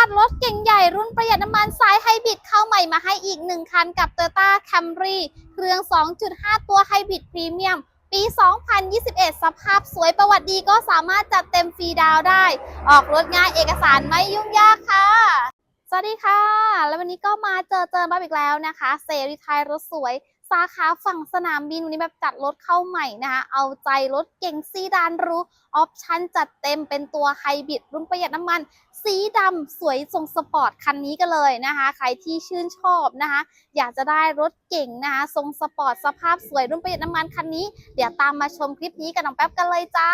าดรถเก่งใหญ่รุ่นประหยัดน้ำมันสายไฮบริดเข้าใหม่มาให้อีก1คันกับ Toyota Camry เครื่อง 2.5 ตัวไฮบริดพรีเมียม ปี 2021 สภาพสวยประวัติดีก็สามารถจัดเต็มฟรีดาวได้ ออกรถง่ายเอกสารไม่ยุ่งยากค่ะ สวัสดีค่ะ แล้ววันนี้ก็มาเจอเจอมาอีกแล้วนะคะ เซรีไทยรถสวย สาขาฝั่งสนามบินวันนี้แบบจัดรถเข้าใหม่นะคะเอาใจรถเก่งซีดานรู้ออปชั่นจัดเต็มเป็นตัวไฮบริดรุ่นประหยัดน้ำมัน สีดำสวยทรงสปอร์ตคันนี้กันเลยนะคะ ใครที่ชื่นชอบนะคะ อยากจะได้รถเก่งนะคะ ทรงสปอร์ตสภาพสวยรุ่นประหยัดน้ำมันคันนี้ เดี๋ยวตามมาชมคลิปนี้กับน้องแป๊บกันเลยจ้า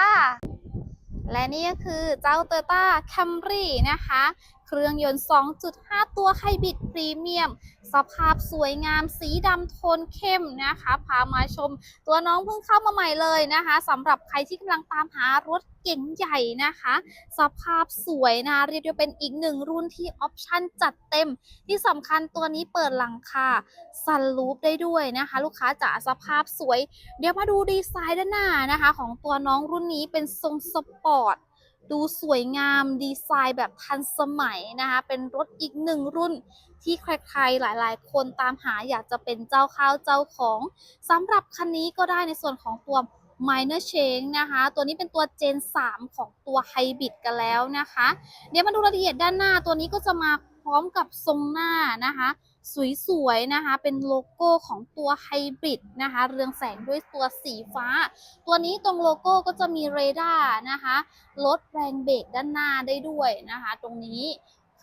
และนี่ก็คือเจ้า Toyota Camry นะคะ เครื่องยนต์ 2.5 ตัวไฮบริดพรีเมียม สภาพสวยงามสีดำโทนเข้มนะคะ พามาชม ตัวน้องเพิ่งเข้ามาใหม่เลยนะคะสำหรับใครที่กำลังตามหารถเก๋งใหญ่นะคะ สภาพสวยนะเรียกว่าเป็นอีกหนึ่งรุ่นที่ออปชั่นจัดเต็ม ที่สำคัญตัวนี้เปิดหลังคาซันรูฟได้ด้วยนะคะ ลูกค้าจ๋าสภาพสวย เดี๋ยวมาดูดีไซน์ด้านหน้านะคะ ของตัวน้องรุ่นนี้เป็นทรงสปอร์ต ดูสวยงามดีไซน์แบบทันสมัยนะคะเป็นรถอีกหนึ่งรุ่นที่ใครๆหลายๆ คนตามหาอยากจะเป็นเจ้าข้าวเจ้าของสำหรับคันนี้ก็ได้ในส่วนของตัว minor change นะคะ ตัวนี้เป็นตัว Gen 3 ของตัวไฮบริดกันแล้วนะคะ เดี๋ยวมาดูรายละเอียดด้านหน้าตัวนี้ก็จะมาพร้อมกับทรงหน้านะคะ สวยๆนะคะ เป็นโลโก้ของตัวไฮบริดนะคะ เรืองแสงด้วยตัวสีฟ้า ตัวนี้ตรงโลโก้ก็จะมีเรดาร์นะคะลดแรงเบรกด้านหน้าได้ด้วยนะคะ ตรงนี้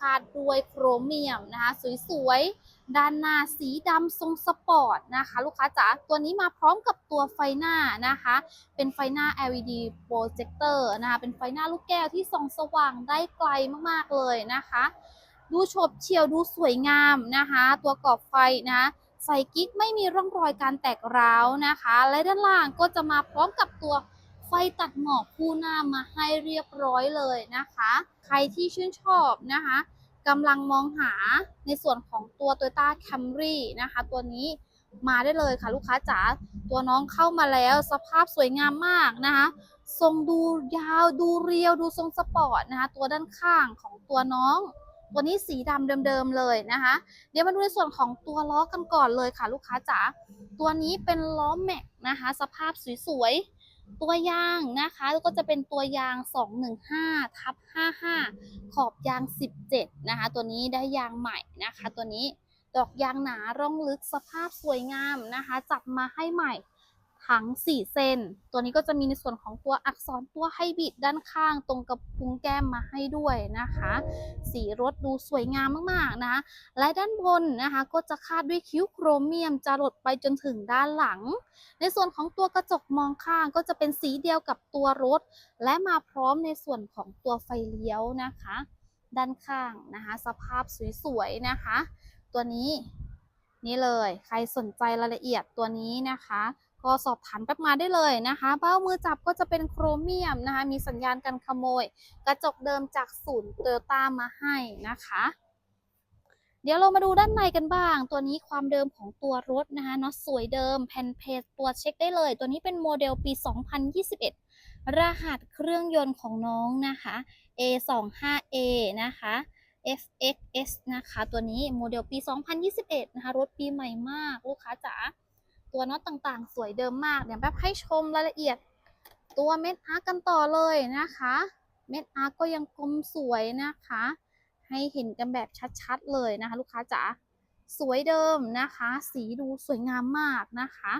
คาดด้วยโครเมียมนะคะ สวยๆ ด้านหน้าสีดำทรงสปอร์ตนะคะ ลูกค้าจ๋าตัวนี้มาพร้อมกับตัวไฟหน้านะคะ เป็นไฟหน้า LED projector นะคะ เป็นไฟหน้าลูกแก้วที่ส่องสว่างได้ไกลมากๆเลยนะคะ ดูโฉบเฉียวดูสวยงามนะคะ ตัวกรอบไฟนะใส่กิ๊กไม่มีร่องรอยการแตกร้าวนะคะ และด้านล่างก็จะมาพร้อมกับตัวไฟตัดหมอกคู่หน้ามาให้เรียบร้อยเลยนะคะ ใครที่ชื่นชอบนะคะกำลังมองหาในส่วนของตัว Toyota Camry นะคะ ตัวนี้มาได้เลยค่ะลูกค้าจ๋าตัวน้องเข้ามาแล้วสภาพสวยงามมากนะคะทรงดูยาวดูเรียวดูทรงสปอร์ตนะคะ ตัวด้านข้างของตัวน้อง ตัวนี้สีดำเดิมๆเลยนะคะ เดี๋ยวมาดูในส่วนของตัวล้อกันก่อนเลยค่ะ ลูกค้าจ๋าตัวนี้เป็นล้อแม็กนะคะ สภาพสวยๆ ตัวยางนะคะ แล้วก็จะเป็นตัวยาง 215ทับ55 ขอบยาง 17 นะคะ ตัวนี้ได้ยางใหม่นะคะ ตัวนี้ดอกยางหนาร่องลึกสภาพสวยงามนะคะ จัดมาให้ใหม่ ถัง4เซนตัวนี้ก็จะมีในส่วนของตัวอักษรตัวไฮบิดด้านข้าง ตรงกับพุงแก้มมาให้ด้วยนะคะ สีรถดูสวยงามมากๆนะและด้านบนนะคะ ก็จะคาดด้วยคิ้วโครเมียมจะหลดไปจนถึงด้านหลัง ในส่วนของตัวกระจกมองข้างก็จะเป็นสีเดียวกับตัวรถ และมาพร้อมในส่วนของตัวไฟเลี้ยวนะคะ ด้านข้างนะคะ สภาพสวยๆนะคะ ตัวนี้นี่เลย ใครสนใจรายละเอียดตัวนี้นะคะ ก็สอบถามแป๊บมาได้เลยนะคะ เบ้ามือจับก็จะเป็นโครเมียมนะคะ มีสัญญาณการขโมย กระจกเดิมจากศูนย์โตโยต้ามาให้นะคะ เดี๋ยวเรามาดูด้านในกันบ้าง ตัวนี้ความเดิมของตัวรถนะคะน็อตสวยเดิมแผ่นเพจตัวเช็คได้เลย ตัวนี้เป็นโมเดลปี 2021 รหัสเครื่องยนต์ของน้องนะคะ A25A นะคะ FXS นะคะ ตัวนี้โมเดลปี 2021 นะคะ รถปีใหม่มากลูกค้าจ๋า ตัวน็อตต่างๆ สวยเดิมมากเดี๋ยวแป๊บให้ชมรายละเอียด ตัวเม็ดอาร์กันต่อเลยนะคะ เม็ดอาร์ก็ยังกลมสวยนะคะ ให้เห็นกันแบบชัดๆเลยนะคะ ลูกค้าจ๋าสวยเดิมนะคะ สีดูสวยงามมากนะคะ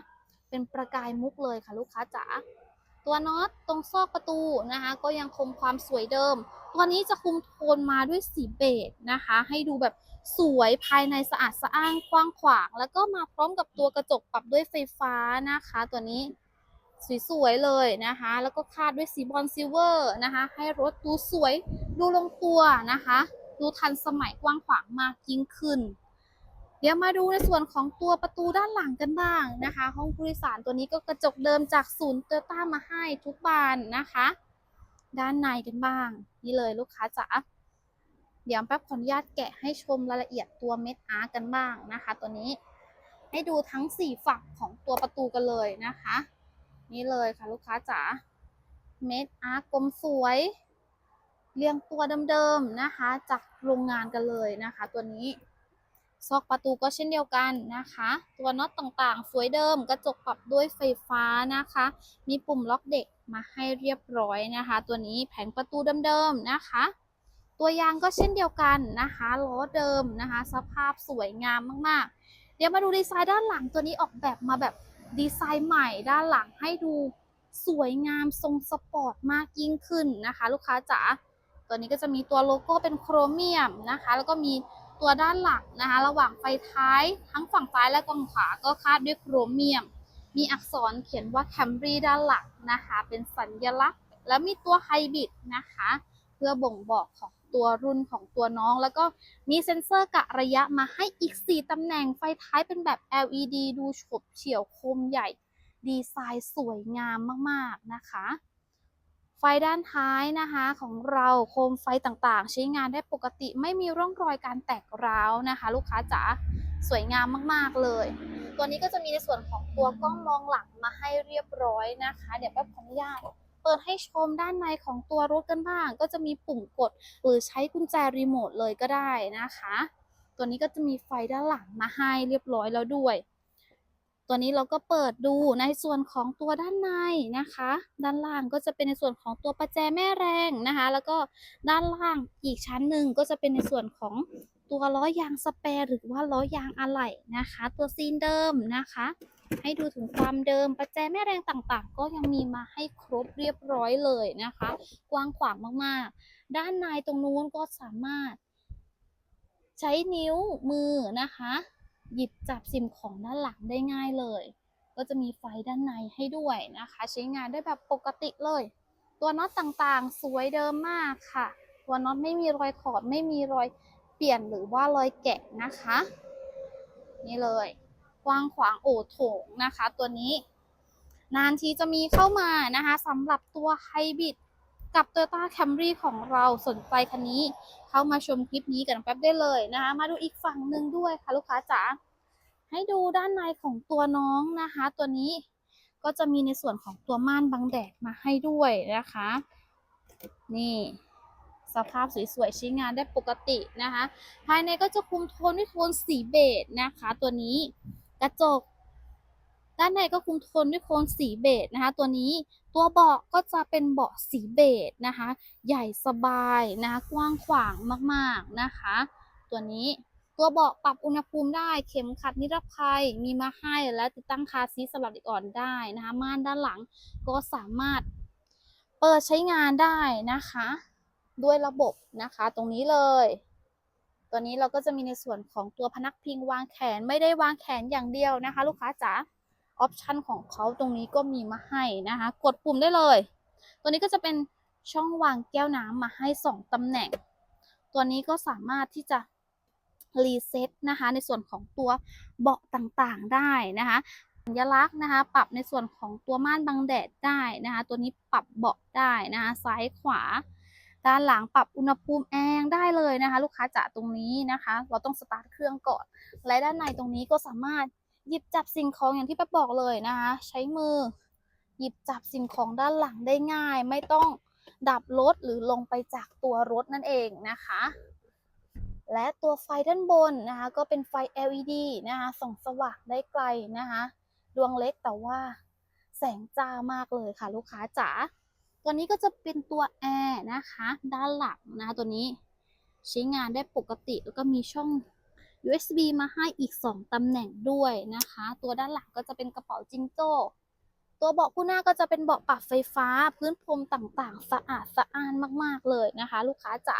เป็นประกายมุกเลยค่ะลูกค้าจ๋าตัวน็อตตรงซอกประตูนะคะ ก็ยังคงความสวยเดิม ตัวนี้จะคุมโทนมาด้วยสีเบจนะคะ ให้ดูแบบ สวยภายในสะอาดสะอ้านกว้างขวาง แล้วก็มาพร้อมกับตัวกระจกปรับด้วยไฟฟ้านะคะ ตัวนี้สวยๆเลยนะคะ แล้วก็คาดด้วยสีบอลซิลเวอร์นะคะ ให้รถดูสวยดูลงตัวนะคะ ดูทันสมัยกว้างขวางมากยิ่งขึ้น เดี๋ยวมาดูในส่วนของตัวประตูด้านหลังกันบ้างนะคะ ห้องผู้โดยสารตัวนี้ก็กระจกเดิมจากศูนย์โตโยต้ามาให้ทุกบานนะคะ ด้านในกันบ้าง นี่เลยลูกค้าจ๋า เดี๋ยวแป๊บขออนุญาตแกะให้ชมรายละเอียดตัวเม็ดอาร์กันบ้างนะคะ ตัวนี้ให้ดูทั้งสี่ฝั่งของตัวประตูกันเลยนะคะ นี่เลยค่ะลูกค้าจ๋าเม็ดอาร์กลมสวย เรียงตัวเดิมๆนะคะ จากโรงงานกันเลยนะคะ ตัวนี้ ซอกประตูก็เช่นเดียวกันนะคะ ตัวน็อตต่างๆ สวยเดิม กระจกปรับด้วยไฟฟ้านะคะ มีปุ่มล็อกเด็กมาให้เรียบร้อยนะคะ ตัวนี้แผงประตูเดิมๆนะคะ ตัวยางก็เช่นเดียวกันนะคะล้อเดิมนะคะ สภาพสวยงามมากๆ เดี๋ยวมาดูดีไซน์ด้านหลังตัวนี้ออกแบบมาแบบดีไซน์ใหม่ด้านหลังให้ดูสวยงามทรงสปอร์ตมากยิ่งขึ้นนะคะ ลูกค้าจ๋าตัวนี้ก็จะมีตัวโลโก้เป็นโครเมียมนะคะ แล้วก็มีตัวด้านหลังนะคะ ระหว่างไฟท้ายทั้งฝั่งซ้ายและฝั่งขวาก็คาดด้วยโครเมียม มีอักษรเขียนว่า Camry ด้านหลังนะคะ เป็นสัญลักษณ์ แล้วมีตัวไฮบริดนะคะ เพื่อบ่งบอกของ ตัวรุ่นของตัวน้อง แล้วก็มีเซ็นเซอร์กะระยะมาให้อีก 4 ตำแหน่งไฟท้ายเป็นแบบ LED ดูฉบเฉี่ยวคมใหญ่ ดีไซน์สวยงามมากๆนะคะ ไฟด้านท้ายนะคะของเราโคมไฟต่างๆ ใช้งานได้ปกติไม่มีร่องรอยการแตกร้าวนะคะ ลูกค้าจ๋าสวยงามมากๆเลย ตัวนี้ก็จะมีในส่วนของตัวกล้องมองหลังมาให้เรียบร้อยนะคะ เดี๋ยวแป๊บขออนุญาต เปิดให้ชมด้านในของตัวรถกันบ้าง ก็จะมีปุ่มกด หรือใช้กุญแจรีโมทเลยก็ได้นะคะ ตัวนี้ก็จะมีไฟด้านหลังมาให้เรียบร้อยแล้วด้วย ตัวนี้เราก็เปิดดูในส่วนของตัวด้านในนะคะ ด้านล่างก็จะเป็นในส่วนของตัวประแจแม่แรงนะคะ แล้วก็ด้านล่างอีกชั้นหนึ่งก็จะเป็นในส่วนของตัวล้อยางสแปรหรือว่าล้อยางอะไหล่นะคะ ตัวซีนเดิมนะคะ ให้ดูถึงความเดิมประแจแม่แรงต่างๆ ก็ยังมีมาให้ครบเรียบร้อยเลยนะคะ กว้างขวางมากๆ ด้านในตรงนู้นก็สามารถ ใช้นิ้วมือนะคะ หยิบจับสิ่งของด้านหลังได้ง่ายเลย ก็จะมีไฟด้านในให้ด้วยนะคะ ใช้งานได้แบบปกติเลย ตัวน็อตต่างๆ สวยเดิมมากค่ะ ตัวน็อตไม่มีรอยขอดไม่มีรอยเปลี่ยนหรือว่ารอยแกะนะคะ นี่เลย กว้างขวางโอโถงนะคะ ตัวนี้ นานทีจะมีเข้ามานะคะสำหรับตัวไฮบริดกับ Toyota Camry ของเราสนใจคันนี้ เข้ามาชมคลิปนี้กันแป๊บได้เลยนะคะ มาดูอีกฝั่งหนึ่งด้วยค่ะลูกค้าจ๋าให้ดูด้านในของตัวน้องนะคะ ตัวนี้ก็จะมีในส่วนของตัวม่านบังแดดมาให้ด้วยนะคะ นี่สภาพสวยๆใช้งานได้ปกตินะคะ ภายในก็จะคุมโทนด้วยโทนสีเบจนะคะ ตัวนี้ กระจก ด้านในก็คุมโทนด้วยโทนสีเบจนะคะ ตัวนี้ตัวเบาะก็จะเป็นเบาะสีเบจนะคะ ใหญ่สบายนะคะกว้างขวางมากๆนะคะ ตัวนี้ตัวเบาะปรับอุณหภูมิได้เข็มขัดนิรภัยมีมาให้และติดตั้งคาร์ซีสำหรับเด็กอ่อนได้นะคะม่านด้านหลังก็สามารถเปิดใช้งานได้นะคะ ด้วยระบบนะคะตรงนี้เลย ตัวนี้เราก็จะมีในส่วนของตัวพนักพิงวางแขนไม่ได้วางแขนอย่างเดียวนะคะ ลูกค้าจ๋าออปชันของเขาตรงนี้ก็มีมาให้นะคะ กดปุ่มได้เลย ตัวนี้ก็จะเป็นช่องวางแก้วน้ำมาให้ 2ตำแหน่ง ตัวนี้ก็สามารถที่จะรีเซ็ตนะคะ ในส่วนของตัวเบาะต่างๆได้นะคะสัญลักษณ์นะคะ ปรับในส่วนของตัวม่านบังแดดได้นะคะ ตัวนี้ปรับเบาะได้นะคะ ซ้ายขวา ด้านหลังปรับอุณหภูมิแอร์ได้เลยนะคะ ลูกค้าจ๋าตรงนี้นะคะ เราต้องสตาร์ทเครื่องก่อน และด้านในตรงนี้ก็สามารถหยิบจับสิ่งของอย่างที่แป๊บบอกเลยนะคะ ใช้มือ หยิบจับสิ่งของด้านหลังได้ง่าย ไม่ต้องดับรถหรือลงไปจากตัวรถนั่นเองนะคะ และตัวไฟด้านบนนะคะ ก็เป็นไฟ LED นะคะส่องสว่างได้ไกลนะคะ ดวงเล็กแต่ว่าแสงจ้ามากเลยค่ะ ลูกค้าจ๋า ตัวนี้ก็จะเป็นตัวแอร์นะคะ ด้านหลังนะคะตัวนี้ใช้งานได้ปกติแล้วก็มีช่อง USB มาให้อีก 2ตำแหน่งด้วยนะคะ ตัวด้านหลังก็จะเป็นกระเป๋าจิงโจ้ ตัวเบาะผู้หน้าก็จะเป็นเบาะปรับไฟฟ้า พื้นพรมต่างๆ สะอาดสะอ้านมากๆเลยนะคะ ลูกค้าจ๋า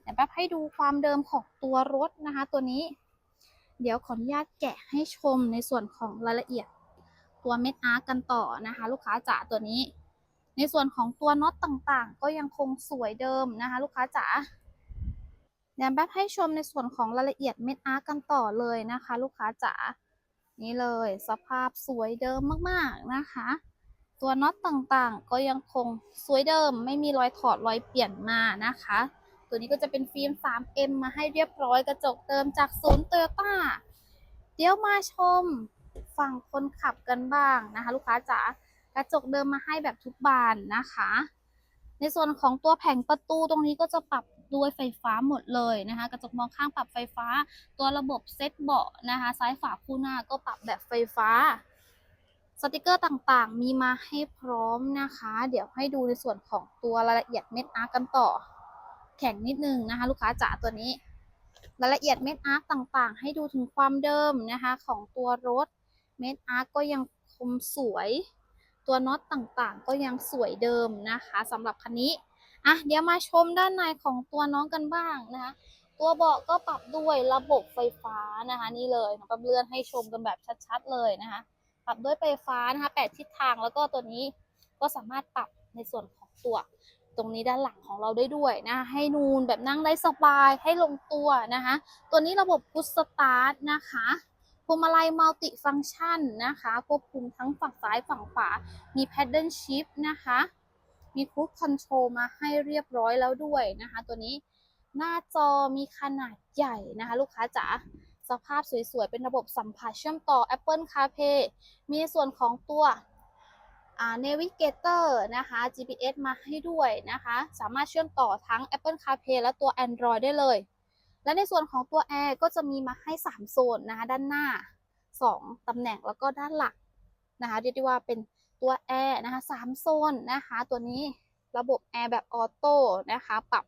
เดี๋ยวแป๊บให้ดูความเดิมของตัวรถนะคะ ตัวนี้ เดี๋ยวขออนุญาตแกะให้ชมในส่วนของรายละเอียด ตัวเม็ดอาร์กันต่อนะคะ ลูกค้าจ๋าตัวนี้ ในส่วนของตัวน็อตต่างๆ ก็ยังคงสวยเดิมนะคะ ลูกค้าจ๋าเดี๋ยวแป๊บให้ชมในส่วนของรายละเอียดเม็ดอาร์กันต่อเลยนะคะ ลูกค้าจ๋านี่เลยสภาพสวยเดิมมากๆนะคะ ตัวน็อตต่างๆ ก็ยังคงสวยเดิม ไม่มีรอยถอดรอยเปลี่ยนมานะคะ ตัวนี้ก็จะเป็นฟิล์ม 3M มาให้เรียบร้อยกระจกเติมจากศูนย์โตโยต้าเดี๋ยวมาชมฝั่งคนขับกันบ้างนะคะ ลูกค้าจ๋า กระจกเดิมมาให้แบบทุกบานนะคะ ในส่วนของตัวแผงประตูตรงนี้ก็จะปรับด้วยไฟฟ้าหมดเลยนะคะ กระจกมองข้างปรับไฟฟ้า ตัวระบบเซ็ตเบาะนะคะ ซ้ายฝาคู่หน้าก็ปรับแบบไฟฟ้าสติกเกอร์ต่างๆ มีมาให้พร้อมนะคะ เดี๋ยวให้ดูในส่วนของตัวรายละเอียดเม็ดอาร์กันต่อ แข็งนิดนึงนะคะ ลูกค้าจ๋าตัวนี้ รายละเอียดเม็ดอาร์ต่างๆ ให้ดูถึงความเดิมนะคะ ของตัวรถเม็ดอาร์ก็ยังคมสวย ตัวน็อตต่างๆ ก็ยังสวยเดิมนะคะสำหรับคันนี้อะเดี๋ยวมาชมด้านในของตัวน้องกันบ้างนะคะ ตัวเบาะก็ปรับด้วยระบบไฟฟ้านะคะ นี่เลยน้องปั๊บเลื่อนให้ชมกันแบบชัดๆเลยนะคะ ปรับด้วยไฟฟ้านะคะแปดทิศทางแล้วก็ตัวนี้ก็สามารถปรับในส่วนของตัว ตรงนี้ด้านหลังของเราได้ด้วยนะคะให้นูนแบบนั่งได้สบายให้ลงตัวนะคะ ตัวนี้ระบบพุชสตาร์ทนะคะ พวงมาลัยมัลติฟังก์ชันนะคะควบคุมทั้งฝั่งซ้ายฝั่งขวา มี paddle shift นะคะ มี cruise control มาให้เรียบร้อยแล้วด้วยนะคะ ตัวนี้หน้าจอมีขนาดใหญ่นะคะ ลูกค้าจ๋าสภาพสวยๆ เป็นระบบสัมผัสเชื่อมต่อ Apple CarPlay มีส่วนของตัวอ่า Navigator นะคะ GPS มาให้ด้วยนะคะ สามารถเชื่อมต่อทั้ง Apple CarPlay และตัว Android ได้เลย และในส่วนของตัว Air ก็จะมีมาให้ 3 โซนนะคะด้านหน้า 2ตำแหน่งแล้วก็ด้านหลังนะคะเรียกได้ว่าเป็นตัว Air นะคะ3โซนนะคะตัวนี้ระบบ Air แบบออโต้นะคะปรับ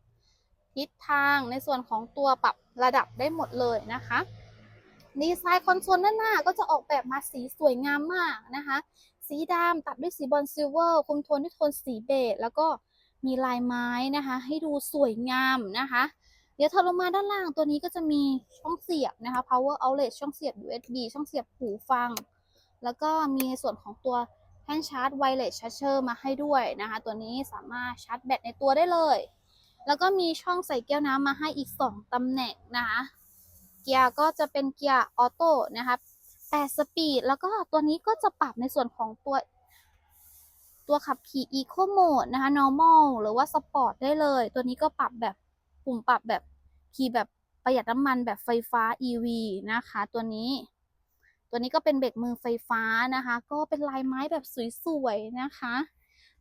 ทิศทางในส่วนของตัวปรับระดับได้หมดเลยนะคะดีไซน์คอนโซลด้านหน้าก็จะออกแบบมาสีสวยงามมากนะคะ สีดำตัดด้วยสีบอลซิลเวอร์ คุมโทนด้วยโทนสีเบจแล้วก็มีลายไม้นะคะ ให้ดูสวยงามนะคะ เดี๋ยวถัดลงมาด้านล่างตัวนี้ก็จะมีช่องเสียบนะคะ power outlet ช่องเสียบ USB ช่องเสียบหูฟัง แล้วก็มีส่วนของตัวแท่นชาร์จไวเลสชาร์เจอร์มาให้ด้วยนะคะ ตัวนี้สามารถชาร์จแบตในตัวได้เลย แล้วก็มีช่องใส่แก้วน้ำมาให้อีก 2ตำแหน่งนะคะ เกียร์ก็จะเป็นเกียร์ออโต้นะคะ8สปีด แล้วก็ตัวนี้ก็จะปรับในส่วนของตัวตัวขับขี่ Eco Mode นะคะ Normal หรือว่า Sport ได้เลย ตัวนี้ก็ปรับแบบ ปุ่มปรับแบบขี่แบบประหยัดน้ำมันแบบไฟฟ้า EV นะคะ ตัวนี้ ตัวนี้ก็เป็นเบรกมือไฟฟ้านะคะ ก็เป็นลายไม้แบบสวยๆนะคะ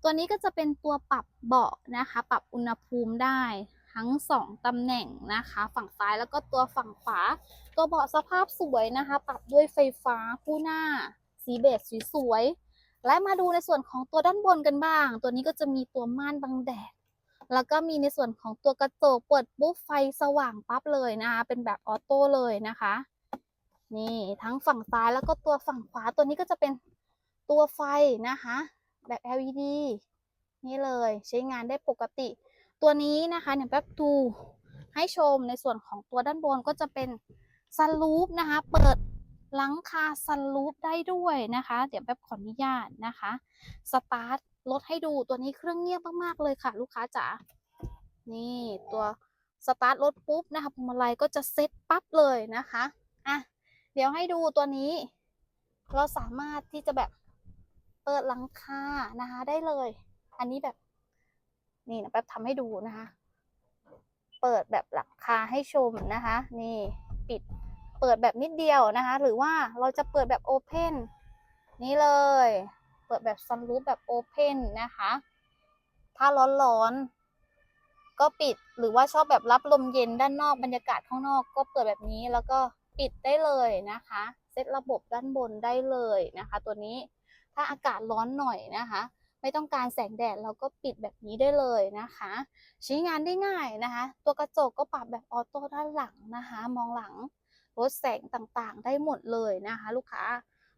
ตัวนี้ก็จะเป็นตัวปรับเบาะนะคะ ปรับอุณหภูมิได้ทั้ง 2 ตำแหน่งนะคะ ฝั่งซ้ายแล้วก็ตัวฝั่งขวา ตัวเบาะสภาพสวยนะคะ ปรับด้วยไฟฟ้าคู่หน้า สีเบจสวยๆและมาดูในส่วนของตัวด้านบนกันบ้าง ตัวนี้ก็จะมีตัวม่านบังแดด แล้วก็มีในส่วนของตัวกระจกเปิดปุ๊บไฟสว่างปั๊บเลยนะคะเป็นแบบออโต้เลยนะคะ นี่ทั้งฝั่งซ้ายแล้วก็ตัวฝั่งขวาตัวนี้ก็จะเป็นตัวไฟนะคะ แบบ LED นี่เลยใช้งานได้ปกติ ตัวนี้นะคะเนี่ยแป๊บดูให้ชมในส่วนของตัวด้านบนก็จะเป็นซันรูฟนะคะ เปิดหลังคาซันรูฟได้ด้วยนะคะ เดี๋ยวแป๊บขออนุญาตนะคะ สตาร์ท รถให้ดูตัวนี้เครื่องเงียบมากๆเลยค่ะ ลูกค้าจ๋านี่ตัวสตาร์ทรถปุ๊บนะคะพวงมาลัยก็จะเซ็ตปั๊บเลยนะคะอะเดี๋ยวให้ดูตัวนี้ เราสามารถที่จะแบบเปิดหลังคานะคะได้เลย อันนี้แบบนี่นะแป๊บทำให้ดูนะคะ เปิดแบบหลังคาให้ชมนะคะ นี่ปิดเปิดแบบนิดเดียวนะคะ หรือว่าเราจะเปิดแบบโอเพนนี่เลย เปิดแบบซันรูฟแบบโอเพนนะคะ ถ้าร้อนๆ ก็ปิดหรือว่าชอบแบบรับลมเย็นด้านนอกบรรยากาศข้างนอก ก็เปิดแบบนี้แล้วก็ปิดได้เลยนะคะ เซตระบบด้านบนได้เลยนะคะ ตัวนี้ถ้าอากาศร้อนหน่อยนะคะ ไม่ต้องการแสงแดดเราก็ปิดแบบนี้ได้เลยนะคะ ใช้งานได้ง่ายนะคะ ตัวกระจกก็ปรับแบบออโต้ด้านหลังนะคะ มองหลังลดแสงต่างๆ ได้หมดเลยนะคะ ลูกค้า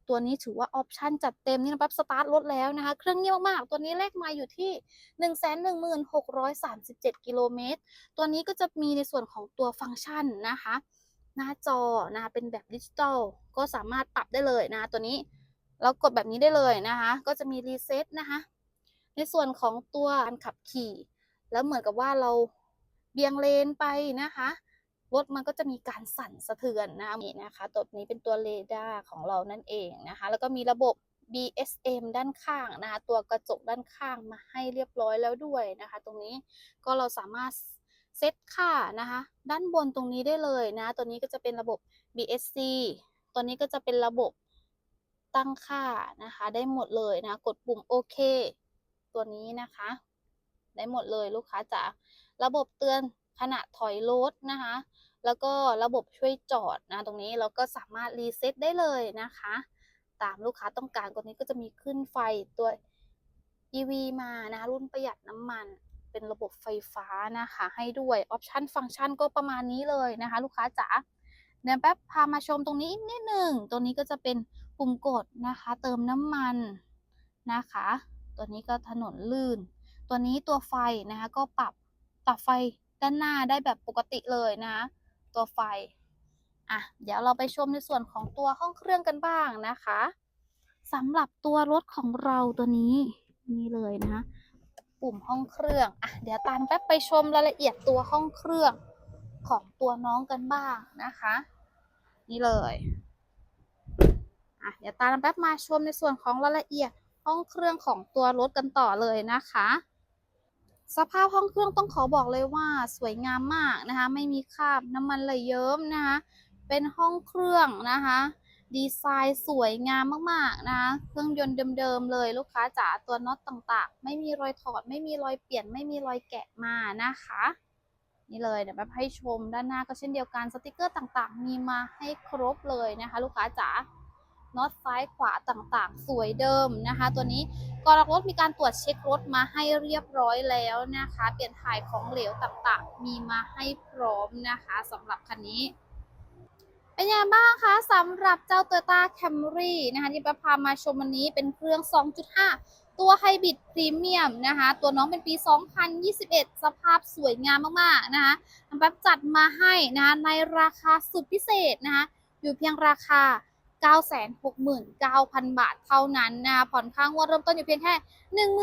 ตัวนี้ถือว่าออปชันจัดเต็มนี่นะแป๊บสตาร์ทรถแล้วนะคะ เครื่องเงียบมากๆตัวนี้เลขมาอยู่ที่ 11637 กิโลเมตร ตัวนี้ก็จะมีในส่วนของตัวฟังก์ชันนะคะ หน้าจอนะคะเป็นแบบดิจิตอลก็สามารถปรับได้เลยนะะตัวนี้เรากดแบบนี้ได้เลยนะคะ ก็จะมีรีเซ็ตนะคะ ในส่วนของตัวการขับขี่ แล้วเหมือนกับว่าเราเบี่ยงเลนไปนะคะ รถมันก็จะมีการสั่นสะเทือนนะนี่นะคะ ตัวนี้เป็นตัวเรดาร์ของเรานั่นเองนะคะ แล้วก็มีระบบ BSM ด้านข้างนะคะ ตัวกระจกด้านข้างมาให้เรียบร้อยแล้วด้วยนะคะ ตรงนี้ก็เราสามารถเซตค่านะคะ ด้านบนตรงนี้ได้เลยนะ ตัวนี้ก็จะเป็นระบบ BSC ตัวนี้ก็จะเป็นระบบตั้งค่านะคะ ได้หมดเลยนะ กดปุ่มโอเค ตัวนี้นะคะ ได้หมดเลยลูกค้าจ๋าระบบเตือนขณะถอยรถนะคะ แล้วก็ระบบช่วยจอดนะตรงนี้เราก็สามารถรีเซ็ตได้เลยนะคะ ตามลูกค้าต้องการตัวนี้ก็จะมีขึ้นไฟตัว EV มานะรุ่นประหยัดน้ำมันเป็นระบบไฟฟ้านะคะให้ด้วยออปชันฟังก์ชันก็ประมาณนี้เลยนะคะ ลูกค้าจ๋าเดี๋ยวแป๊บพามาชมตรงนี้อีกนิดหนึ่งตัวนี้ก็จะเป็นปุ่มกดนะคะ เติมน้ำมันนะคะ ตัวนี้ก็ถนนลื่น ตัวนี้ตัวไฟนะคะก็ปรับปรับไฟด้านหน้าได้แบบปกติเลยนะ ตัวไฟอะเดี๋ยวเราไปชมในส่วนของตัวห้องเครื่องกันบ้างนะคะสำหรับตัวรถของเราตัวนี้นี่เลยนะคะปุ่มห้องเครื่องอะเดี๋ยวตามแป๊บไปชมรายละเอียดตัวห้องเครื่องของตัวน้องกันบ้างนะคะ นี่เลยอะเดี๋ยวตามแป๊บมาชมในส่วนของรายละเอียดห้องเครื่องของตัวรถกันต่อเลยนะคะ สภาพห้องเครื่องต้องขอบอกเลยว่าสวยงามมากนะคะ ไม่มีคราบน้ำมันไหลเยิ้มนะคะ เป็นห้องเครื่องนะคะ ดีไซน์สวยงามมากๆนะคะ เครื่องยนต์เดิมๆเลยลูกค้าจ๋าตัวน็อตต่างๆ ไม่มีรอยถอด ไม่มีรอยเปลี่ยน ไม่มีรอยแกะมานะคะ นี่เลยเดี๋ยวแบบให้ชมด้านหน้าก็เช่นเดียวกันสติกเกอร์ต่างๆ มีมาให้ครบเลยนะคะ ลูกค้าจ๋า น็อตซ้ายขวาต่างๆ สวยเดิมนะคะ ตัวนี้กรรถมีการตรวจเช็ครถมาให้เรียบร้อยแล้วนะคะ เปลี่ยนถ่ายของเหลวต่างๆ มีมาให้พร้อมนะคะสำหรับคันนี้เป็นยังไงบ้างคะสำหรับเจ้า Toyota Camry นะคะที่ประพามาชมวันนี้เป็นเครื่อง 2.5 ตัวไฮบริดพรีเมียมนะคะ ตัวน้องเป็นปี 2021 สภาพสวยงามมากๆนะคะแป๊บจัดมาให้นะคะในราคาสุดพิเศษนะคะอยู่เพียงราคา 969,000 บาทเท่านั้นนะผ่อนค่างวดเริ่มต้นอยู่เพียงแค่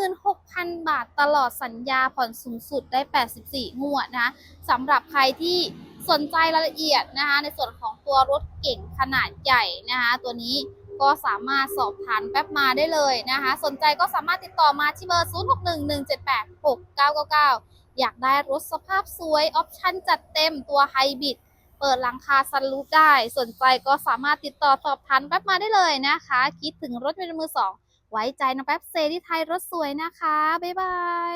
16,000 บาทตลอดสัญญาผ่อนสูงสุดได้ 84 งวดนะสำหรับใครที่สนใจรายละเอียดนะคะในส่วนของตัวรถเก่งขนาดใหญ่นะคะตัวนี้ก็สามารถสอบถามแป๊บมาได้เลยนะคะ สนใจก็สามารถติดต่อมาที่เบอร์ 0611786999 อยากได้รถสภาพสวย ออปชั่นจัดเต็มตัวไฮบริด เปิดหลังคาซันรูฟได้ สนใจก็สามารถติดต่อสอบถามแป๊บมาได้เลยนะคะ คิดถึงรถยนต์มือสอง ไว้ใจนะแป๊บเซที่ไทยรถสวยนะคะ บ๊ายบาย